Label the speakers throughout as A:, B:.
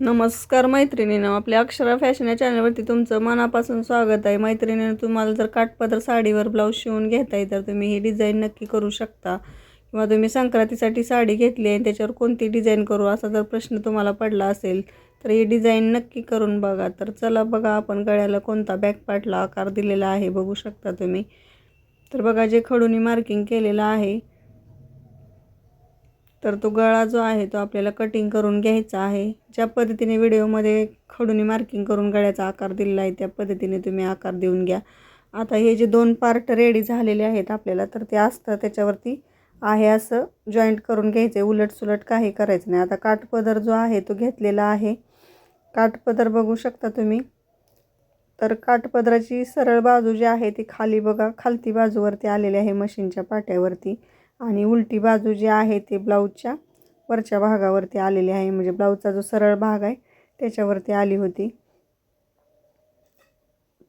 A: नमस्कार मैत्रिणीनं आपल्या अक्षरा फॅशन या चॅनलवरती तुमचं मनापासून स्वागत आहे. मैत्रिणीनं तुम्हाला जर काठपदर साडीवर ब्लाऊज शिवून घेताय तर तुम्ही ही डिझाईन नक्की करू शकता. किंवा तुम्ही संक्रांतीसाठी साडी घेतली आहे त्याच्यावर कोणती डिझाईन करू असा जर प्रश्न तुम्हाला पडला असेल तर ही डिझाईन नक्की करून बघा. तर चला बघा आपण गळ्याला कोणता बॅकपार्टला आकार दिलेला आहे बघू शकता तुम्ही. तर बघा जे खडूनी मार्किंग केलेलं आहे तर तो गळा जो आहे तो आपल्याला कटिंग करून घ्यायचा आहे. ज्या पद्धतीने व्हिडिओमध्ये खडूनी मार्किंग करून गळ्याचा आकार दिलेला आहे त्या पद्धतीने तुम्ही आकार देऊन घ्या. आता हे जे दोन पार्ट रेडी झालेले आहेत आपल्याला तर ते असतं त्याच्यावरती आहे असं जॉईंट करून घ्यायचं आहे उलटसुलट काही करायचं नाही. आता काठपदर जो आहे तो घेतलेला आहे. काठपदर बघू शकता तुम्ही. तर काठपदराची सरळ बाजू जी आहे ती खाली बघा. खालती बाजूवरती आलेली आहे मशीनच्या पाट्यावरती. आणि उलटी बाजू जी आहे ती ब्लाऊजच्या वरच्या भागावरती आलेली आहे. म्हणजे ब्लाऊजचा जो सरळ भाग आहे त्याच्यावरती आली होती.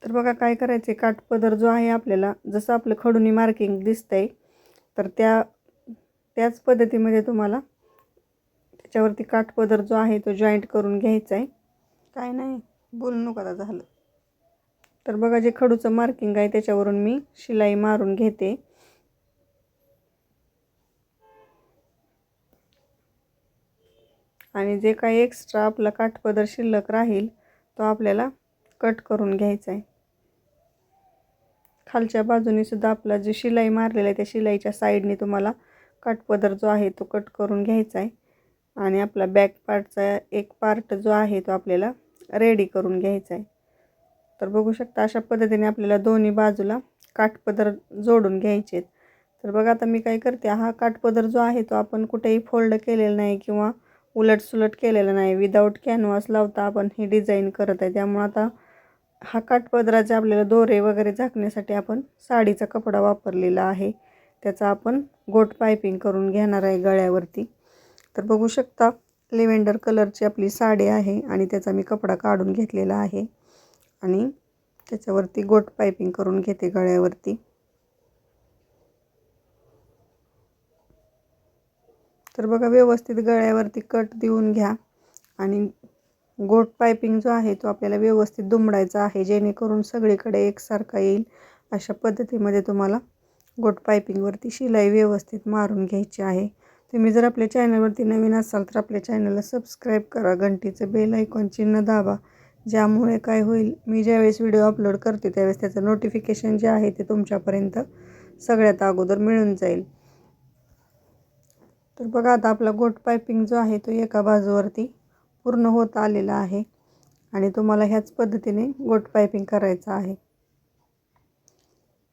A: तर बघा काय करायचे काठपदर जो आहे आपल्याला जसं आपलं खडूनी मार्किंग दिसतंय तर त्या त्याच पद्धतीमध्ये तुम्हाला त्याच्यावरती काठपदर जो आहे तो जॉईंट करून घ्यायचा आहे काय नाही बोलू नका आता झालं. तर बघा जे खडूचं मार्किंग आहे त्याच्यावरून मी शिलाई मारून घेते. आणि जे काही एक्स्ट्रा आपला काठपदर शिल्लक राहील तो आपल्याला कट करून घ्यायचा आहे. खालच्या बाजूने सुद्धा आपला जी शिलाई मारलेला आहे त्या शिलाईच्या साईडने तुम्हाला काठपदर जो आहे तो कट करून घ्यायचा आहे. आणि आपला बॅक पार्टचा एक पार्ट जो आहे तो आपल्याला रेडी करून घ्यायचा आहे. तर बघू शकता अशा पद्धतीने आपल्याला दोन्ही बाजूला काठपदर जोडून घ्यायचे आहेत. तर बघा आता मी काय करते हा काठपदर जो आहे तो आपण कुठेही फोल्ड केलेला नाही किंवा उलटसुलट केलेलं नाही. विदाऊट कॅनव्हास लावता आपण ही डिझाईन करत आहे. त्यामुळं आता हा काठपदराचे आपल्याला दोरे वगैरे झाकण्यासाठी आपण साडीचा कपडा वापरलेला आहे त्याचा आपण गोट पायपिंग करून घेणार आहे गळ्यावरती. तर बघू शकता लेव्हेंडर कलरची आपली साडी आहे आणि त्याचा मी कपडा काढून घेतलेला आहे. आणि त्याच्यावरती गोट पायपिंग करून घेते गळ्यावरती. तर बघा व्यवस्थित गळ्यावरती कट देऊन घ्या. आणि गोट पायपिंग जो आहे तो आपल्याला व्यवस्थित दुमडायचा आहे. जेणेकरून सगळीकडे एकसारखा येईल. अशा पद्धतीमध्ये तुम्हाला गोट पायपिंगवरती शिलाई व्यवस्थित मारून घ्यायची आहे. तुम्ही जर आपल्या चॅनलवरती नवीन असाल तर आपल्या चॅनलला सबस्क्राईब करा. घंटीचं बेल ऐकॉन चिन्ह दाबा ज्यामुळे काय होईल मी ज्यावेळेस व्हिडिओ अपलोड करते त्यावेळेस त्याचं नोटिफिकेशन जे आहे ते तुमच्यापर्यंत सगळ्यात अगोदर मिळून जाईल. तर बघा आता आपला गोट पायपिंग जो आहे तो एका बाजूवरती पूर्ण होत आलेला आहे. आणि तुम्हाला ह्याच पद्धतीने गोट पायपिंग करायचं आहे.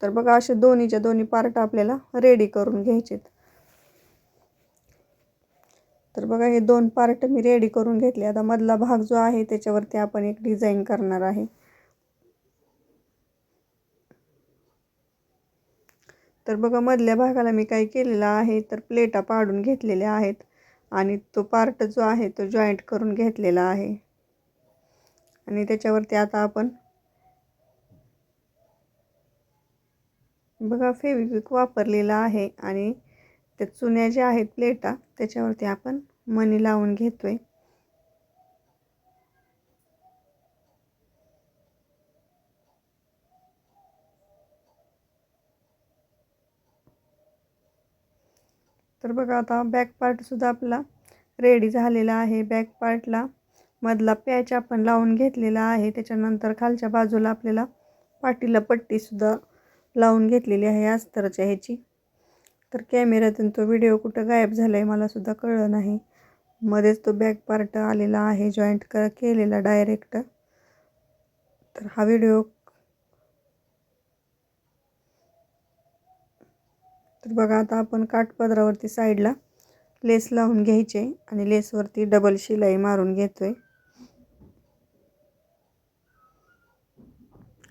A: तर बघा असे दोन्हीच्या दोन्ही पार्ट आपल्याला रेडी करून घ्यायचेत. तर बघा हे दोन पार्ट मी रेडी करून घेतले. आता मधला भाग जो आहे त्याच्यावरती आपण एक डिझाईन करणार आहे. तर बघा मधल्या भागाला मी काय केलेलं आहे तर प्लेटा पाडून घेतलेल्या आहेत आणि तो पार्ट जो आहे तो जॉईंट करून घेतलेला आहे. आणि त्याच्यावरती आता आपण बघा फेविक्विक वापरलेला आहे आणि त्या चुन्या ज्या आहेत प्लेटा त्याच्यावरती आपण मणी लावून घेतो आहे तर बघा आता बॅक पार्टसुद्धा आपला रेडी झालेला आहे. बॅक पार्टला मधला पॅच आपण लावून घेतलेला आहे. त्याच्यानंतर खालच्या बाजूला आपल्याला पाटीला पट्टीसुद्धा लावून घेतलेली आहे अस्तरच्या ह्याची. तर कॅमेऱ्यातून तो व्हिडिओ कुठं गायब झाला आहे मलासुद्धा कळलं नाही. मध्येच तो बॅक पार्ट आलेला आहे. जॉईंट क केलेला डायरेक्ट तर हा व्हिडिओ तर बघा आता आपण काठपदरावरती साईडला लेस लावून घ्यायचे आणि लेसवरती डबल शिलाई मारून घेतोय.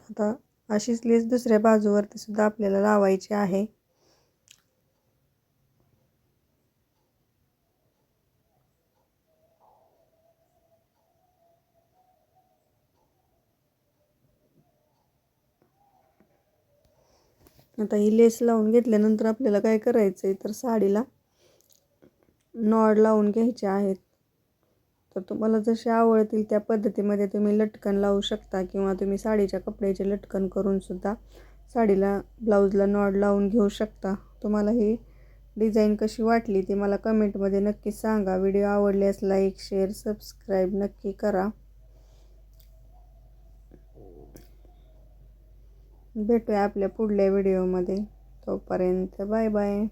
A: आता अशीच लेस दुसऱ्या बाजूवरती सुद्धा आपल्याला लावायची आहे. आता ही लेस लावून घेतल्यानंतर आपल्याला काय करायचं आहे तर साडीला नॉड लावून घ्यायचे आहेत. तर तुम्हाला जसे आवडतील त्या पद्धतीमध्ये तुम्ही लटकन लावू शकता किंवा तुम्ही साडीच्या कपड्याचे लटकन करूनसुद्धा साडीला ब्लाऊजला नॉड लावून घेऊ शकता. तुम्हाला ही डिझाईन कशी वाटली ती मला कमेंटमध्ये नक्की सांगा. व्हिडिओ आवडल्यास लाईक शेअर सबस्क्राईब नक्की करा. भेटूया आपल्या पुढल्या व्हिडिओमध्ये तोपर्यंत बाय बाय.